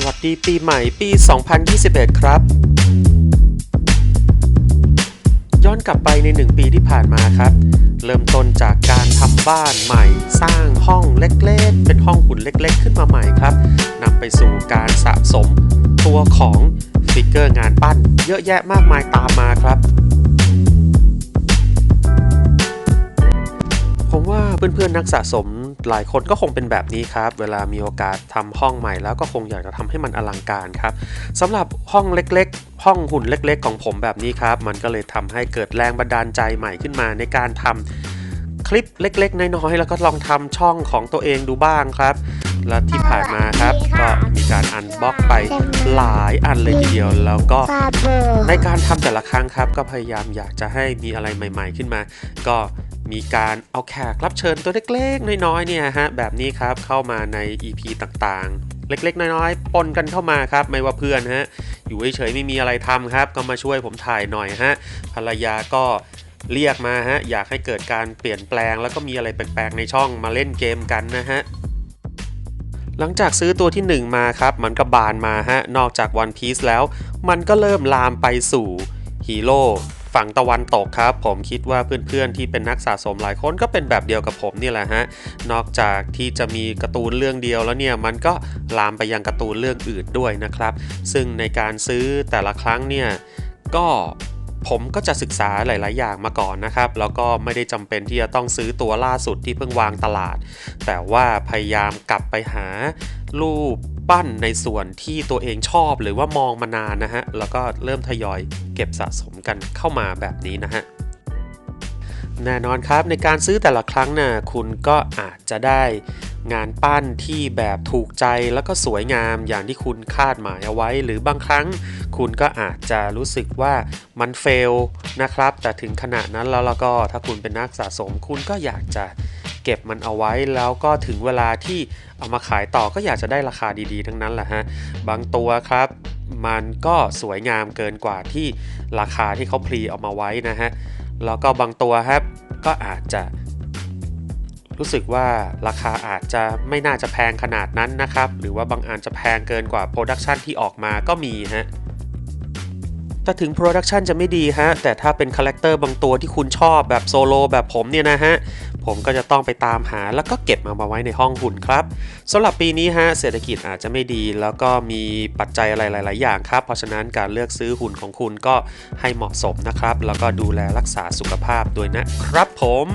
สวัสดีปีใหม่ปี 2021 ครับ ย้อนกลับไปใน 1 ปีที่ผ่านมาครับ เริ่มต้นจากการทำบ้านใหม่ สร้างห้องเล็กๆ เป็นห้องหุ่นเล็กๆ ขึ้นมาใหม่ครับนำไปสู่การสะสมตัวของฟิกเกอร์งานปั้น เยอะแยะมากมายตามมาครับผมว่าเพื่อนๆนักสะสม หลายคนก็คงเป็นแบบนี้ครับ เวลามีโอกาสทำห้องใหม่แล้วก็คงอยากจะทำให้มันอลังการครับสำหรับห้องเล็กๆ ห้องหุ่นเล็กๆ ของผมแบบนี้ครับ มันก็เลยทำให้เกิดแรงบันดาลใจใหม่ขึ้นมาในการทำคลิปเล็กๆ น้อยๆ แล้วก็ลองทำช่องของตัวเองดูบ้างครับ และที่ผ่านมาครับก็มีการอันบ็อกไปหลายอันเลยทีเดียว แล้วก็ฟาเบอร์ในการทำแต่ละครั้งครับ ก็พยายามอยากจะให้มีอะไรใหม่ ๆ ขึ้นมา ก็ มีการเอาแขกรับเชิญตัวเล็กๆ น้อยๆเนี่ยฮะแบบนี้ครับเข้ามาใน EP ต่างๆ เล็กๆ น้อยๆ ปนกันเข้ามาครับ ไม่ว่าเพื่อนฮะอยู่เฉยๆไม่มีอะไรทำครับ ก็มาช่วยผมถ่ายหน่อยฮะภรรยาก็เรียกมาฮะอยากให้เกิดการเปลี่ยนแปลง แล้วก็มีอะไรแปลกๆในช่องมาเล่นเกมกันนะฮะหลังจากซื้อตัวที่ 1 มาครับ มันก็บานมาฮะ นอกจาก One Piece แล้ว มันก็เริ่มลามไปสู่ฮีโร่ ฝั่งตะวันตกครับ ผมคิดว่าเพื่อนๆที่เป็นนักสะสมหลายคนก็เป็นแบบเดียวกับผมนี่แหละฮะ นอกจากที่จะมีการ์ตูนเรื่องเดียวแล้วเนี่ยมันก็ลามไปยังการ์ตูนเรื่องอื่นด้วยนะครับ ซึ่งในการซื้อแต่ละครั้งเนี่ยก็ผมก็จะศึกษาหลาย ๆ อย่างมาก่อนนะครับ แล้วก็ไม่ได้จำเป็นที่จะต้องซื้อตัวล่าสุดที่เพิ่งวางตลาด แต่ว่าพยายามกลับไปหารูปปั้นในส่วนที่ตัวเองชอบหรือว่ามองมานานนะฮะ แล้วก็เริ่มทยอย เก็บสะสมกันเข้ามาแบบนี้นะฮะแน่นอนครับในการซื้อแต่ละครั้งน่ะคุณก็อาจจะได้งานปั้นที่แบบถูกใจแล้วก็สวยงามอย่างที่คุณคาดหมายเอาไว้ หรือบางครั้งคุณก็อาจจะรู้สึกว่ามันเฟลนะครับ แต่ถึงขนาดนั้นแล้วแล้วก็ถ้าคุณเป็นนักสะสม คุณก็อยากจะเก็บมันเอาไว้แล้วก็ถึงเวลาที่เอามาขายต่อก็อยากจะได้ราคาดีๆ ทั้งนั้นแหละฮะบางตัวครับ มันก็สวยงามเกินกว่าที่ราคาที่เขาพรีเอามาไว้นะฮะ แล้วก็บางตัวครับก็อาจจะรู้สึกว่าราคาอาจจะไม่น่าจะแพงขนาดนั้นนะครับ หรือว่าบางอันจะแพงเกินกว่าโปรดักชันที่ออกมาก็มีฮะแต่ถึงโปรดักชันจะไม่ดีฮะ แต่ถ้าเป็นคาแรคเตอร์บางตัวที่คุณชอบแบบโซโลแบบผมเนี่ยนะฮะ ผมก็จะต้องไปตามหาแล้วก็เก็บมามาไว้ในห้องหุ่นครับสำหรับปีนี้ฮะเศรษฐกิจอาจจะไม่ดี แล้วก็มีปัจจัยอะไรหลาย ๆ อย่างครับ เพราะฉะนั้นการเลือกซื้อหุ่นของคุณก็ให้เหมาะสมนะครับ แล้วก็ดูแลรักษาสุขภาพด้วยนะครับผม